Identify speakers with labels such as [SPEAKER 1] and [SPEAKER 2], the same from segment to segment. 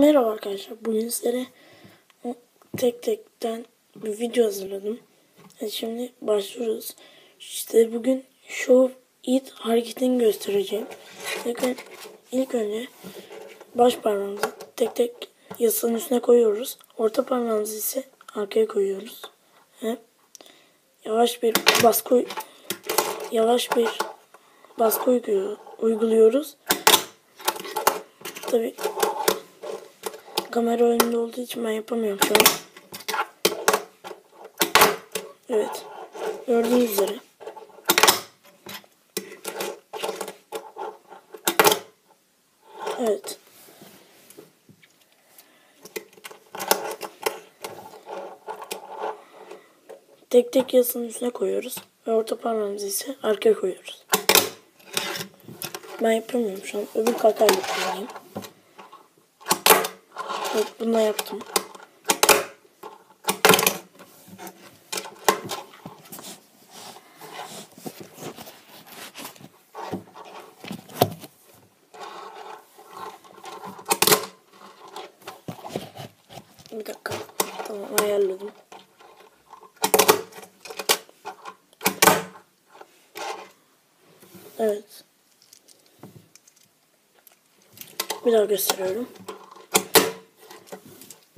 [SPEAKER 1] Merhaba arkadaşlar. Bugün sizlere tek tekten bir video hazırladım. E şimdi başlıyoruz. İşte bugün show it hareketini göstereceğim. Bakın ilk önce baş parmağımızı tek tek yasının üstüne koyuyoruz. Orta parmağımızı ise arkaya koyuyoruz. Ve yavaş bir baskı yavaş bir baskı uyguluyoruz. Tabi kamera önünde olduğu için ben yapamıyorum şu an. Evet. Gördüğünüz üzere. Evet. Tek tek yasının üstüne koyuyoruz. Ve orta parmağımızı ise arkaya koyuyoruz. Ben yapamıyorum şu an. Öbür kakayla kullanayım. Evet, bunu yaptım. Bir dakika. Tamam ayarladım. Evet. Bir daha gösteriyorum.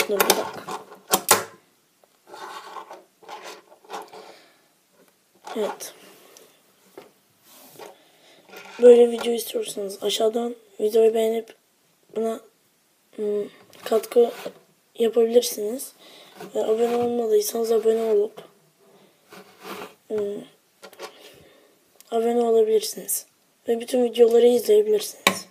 [SPEAKER 1] Dur bir dakika. Evet. Böyle video istiyorsanız aşağıdan videoyu beğenip buna ım, katkı yapabilirsiniz. Ve abone olmadıysanız abone olup ım, abone olabilirsiniz. Ve bütün videoları izleyebilirsiniz.